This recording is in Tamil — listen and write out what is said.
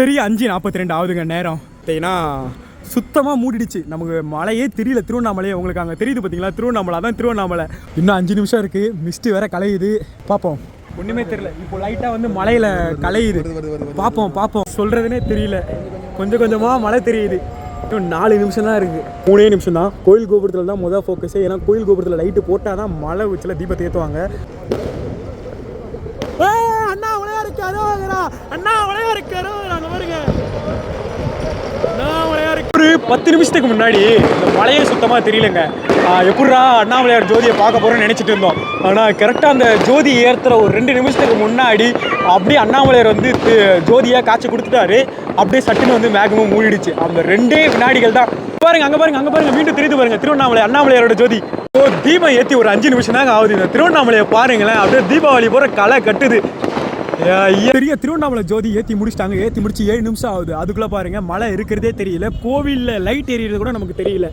சரி அஞ்சு நாற்பத்தி ரெண்டு ஆகுதுங்க நேரம். பார்த்தீங்கன்னா சுத்தமாக மூடிடுச்சு. நமக்கு மழையே தெரியல. திருவண்ணாமலையே உங்களுக்கு அங்கே தெரியுது பார்த்தீங்களா? திருவண்ணாமலை அதான் திருவண்ணாமலை. இன்னும் அஞ்சு நிமிஷம் இருக்குது மிஸ்ட்டு வேற கலையுது. பார்ப்போம் ஒன்றுமே தெரியல. இப்போ லைட்டாக வந்து மலையில் கலையுது. பார்ப்போம் பார்ப்போம் சொல்கிறதுனே தெரியல. கொஞ்சம் கொஞ்சமாக மழை தெரியுது. இன்னும் நாலு நிமிஷம் தான் இருக்குது மூணே நிமிஷம் தான். கோயில் கோபுரத்தில் தான் முதல் ஃபோக்கஸே ஏன்னா கோயில் கோபுரத்தில் லைட்டு போட்டால் தான் மழை வச்சுல தீபத்தை ஏற்றுவாங்க அண்ணா அண்ணா பாருங்க அண்ணாமலையார் ஒரு பத்து நிமிஷத்துக்கு முன்னாடி இந்த மலையே சுத்தமாக தெரியலங்க. எப்படிரா அண்ணாமலையார் ஜோதியை பார்க்க போகிறோம்னு நினச்சிட்டு இருந்தோம். ஆனால் கரெக்டாக அந்த ஜோதி ஏற்றுற ஒரு ரெண்டு நிமிஷத்துக்கு முன்னாடி அப்படியே அண்ணாமலையார் வந்து ஜோதியாக காய்ச்சி கொடுத்துட்டாரு. அப்படியே சட்டுன்னு வந்து மேகமும் மூடிடுச்சு. அந்த ரெண்டே வினாடிகள் தான். பாருங்க அங்கே பாருங்க அங்கே பாருங்க மீண்டும் தெரிந்து பாருங்க திருவண்ணாமலை அண்ணாமலையாரோட ஜோதி. ஓ தீபம் ஏற்றி ஒரு அஞ்சு நிமிஷம் தாங்க ஆகுது. இந்த திருவண்ணாமலையை பாருங்களேன் அப்படியே தீபாவளி போகிற களை கட்டுது. பெரிய திருவண்ணாமலை ஜோதி ஏற்றி முடிச்சிட்டாங்க. ஏற்றி முடிச்சு ஏழு நிமிஷம் ஆகுது. அதுக்குள்ளே பாருங்க மழை இருக்கிறதே தெரியல. கோவிலில் லைட் எரியறது கூட நமக்கு தெரியல.